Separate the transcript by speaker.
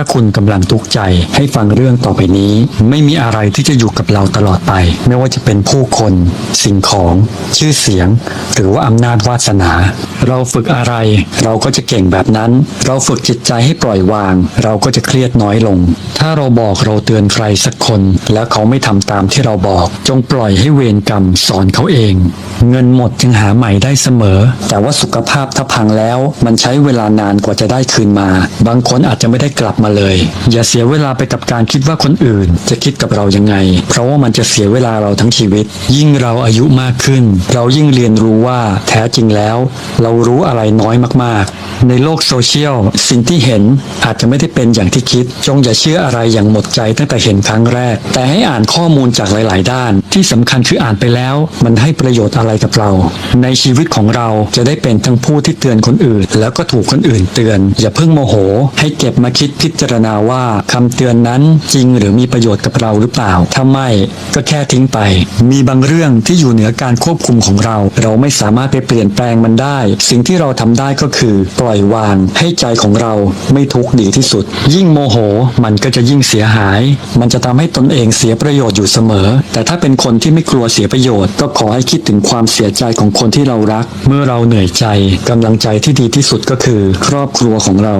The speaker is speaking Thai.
Speaker 1: ถ้าคุณกำลังทุกข์ใจให้ฟังเรื่องต่อไปนี้ ไม่มีอะไรที่จะอยู่กับเราตลอดไป ไม่ว่าจะเป็นผู้คน สิ่งของ ชื่อเสียง หรือว่าอำนาจวาสนา เราฝึกอะไร เราก็จะเก่งแบบนั้น เราฝึกจิตใจให้ปล่อยวาง เราก็จะเครียดน้อยลง ถ้าเราบอกเราเตือนใครสักคน แล้วเขาไม่ทำตามที่เราบอก จงปล่อยให้เวรกรรมสอนเขาเอง เงินหมดจึงหาใหม่ได้เสมอ แต่ว่าสุขภาพถ้าพังแล้ว มันใช้เวลานานกว่าจะได้คืนมา บางคนอาจจะไม่ได้กลับมาเลย อย่าเสียเวลาไปกับการคิดว่าคนอื่น จะคิดกับเรายังไง เพราะว่ามันจะเสียเวลาเราทั้งชีวิต ยิ่งเราอายุมากขึ้น เรายิ่งเรียนรู้ว่าแท้จริงแล้ว เรารู้อะไรน้อยมากๆ ในโลกโซเชียลสิ่งที่เห็นอาจจะไม่ได้เป็นอย่างที่คิด จงอย่าเชื่ออะไรอย่างหมดใจตั้งแต่เห็นครั้งแรก แต่ให้อ่านข้อมูลจากหลาย ๆ ด้าน ที่สำคัญคืออ่านไปแล้ว มันให้ประโยชน์อะไรกับเรา ในชีวิตของเราจะได้เป็นทั้งผู้ที่เตือนคนอื่น แล้วก็ถูกคนอื่นเตือน อย่าเพิ่งโมโห ให้เก็บมาคิดพิจารณาว่าคำเตือนนั้นจริงหรือมีประโยชน์กับเราหรือเปล่า ถ้าไม่ก็แค่ทิ้งไป มีบางเรื่องที่อยู่เหนือการควบคุมของเรา เราไม่สามารถไปเปลี่ยนแปลงมันได้ สิ่งที่เราทำได้ก็คือ ปล่อยวาง ให้ใจของเราไม่ทุกข์ดีที่สุด ยิ่งโมโหมันก็จะยิ่งเสียหาย มันจะทำให้ตนเองเสียประโยชน์อยู่เสมอ แต่ถ้าเป็นคนที่ไม่กลัวเสียประโยชน์ ก็ขอให้คิดถึงความเสียใจของคนที่เรารัก เมื่อเราเหนื่อยใจกำลังใจที่ดีที่สุดก็คือ ครอบครัวของเรา